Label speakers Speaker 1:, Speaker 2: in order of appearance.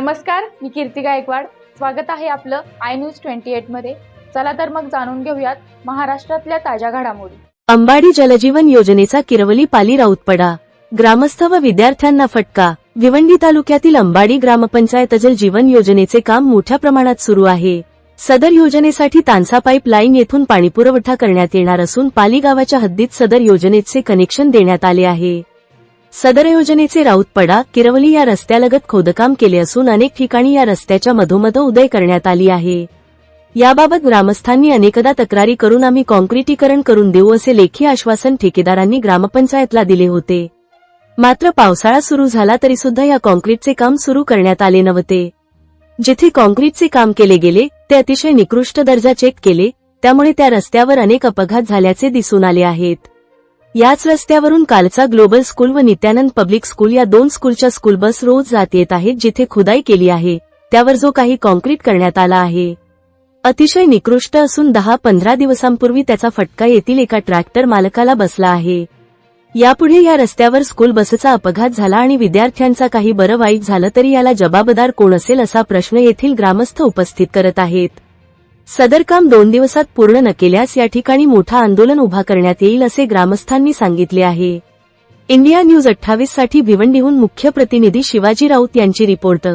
Speaker 1: नमस्कार मी कीर्ती गायकवाड. स्वागत आहे आपलं आय न्यूज ट्वेंटी एटमध्ये. चला तर मग जाणून घेऊयात महाराष्ट्रातल्या ताज्या घडामोडी.
Speaker 2: अंबाडी जलजीवन योजनेचा किरवली पाली राऊतपडा ग्रामस्थ व विद्यार्थ्यांना फटका. भिवंडी तालुक्यातील अंबाडी ग्रामपंचायत जल जीवन योजनेचे काम मोठ्या प्रमाणात सुरू आहे. सदर योजनेसाठी तानसा पाईप लाईन येथून पाणीपुरवठा करण्यात येणार असून पाली गावाच्या हद्दीत सदर योजनेचे कनेक्शन देण्यात आले आहे. सदर योजनेचे राऊतपडा किरवली या रस्त्यालगत खोदकाम केले असून अनेक ठिकाणी या रस्त्याच्या मधोमध उदय करण्यात आली आहे. याबाबत ग्रामस्थांनी अनेकदा तक्रारी करून आम्ही कॉन्क्रिटीकरण करून देऊ असे लेखी आश्वासन ठेकेदारांनी ग्रामपंचायतला दिले होते. मात्र पावसाळा सुरू झाला तरी सुद्धा या कॉन्क्रीटचे काम सुरू करण्यात आले नव्हते. जिथे कॉन्क्रीटचे काम केले गेले ते अतिशय निकृष्ट दर्जा चेक केले त्यामुळे त्या रस्त्यावर अनेक अपघात झाल्याचे दिसून आले आहेत. याच रस्त्यावरून कालचा ग्लोबल स्कूल व नित्यानंद पब्लिक स्कूल या दोन स्कूलच्या स्कूल बस रोज जात येत आहेत जिथे खुदाई केली आहे. त्यावर जो काही कॉन्क्रीट करण्यात आला आहे. अतिशय निकृष्ट असून दहा पंधरा दिवसांपूर्वी त्याचा फटका येथील एका ट्रॅक्टर मालकाला बसला आहे. यापुढे या रस्त्यावर स्कूल बसचा अपघात झाला आणि विद्यार्थ्यांचा काही बरं वाईट झालं तरी याला जबाबदार कोण असेल असा प्रश्न येथील ग्रामस्थ उपस्थित करत आहेत. सदर काम दोन दिवसात पूर्ण न केल्यास या ठिकाणी मोठा आंदोलन उभा करण्यात येईल असे ग्रामस्थांनी सांगितले आहे. इंडिया न्यूज अठ्ठावीससाठी भिवंडीहून मुख्य प्रतिनिधी शिवाजी राऊत यांची रिपोर्ट.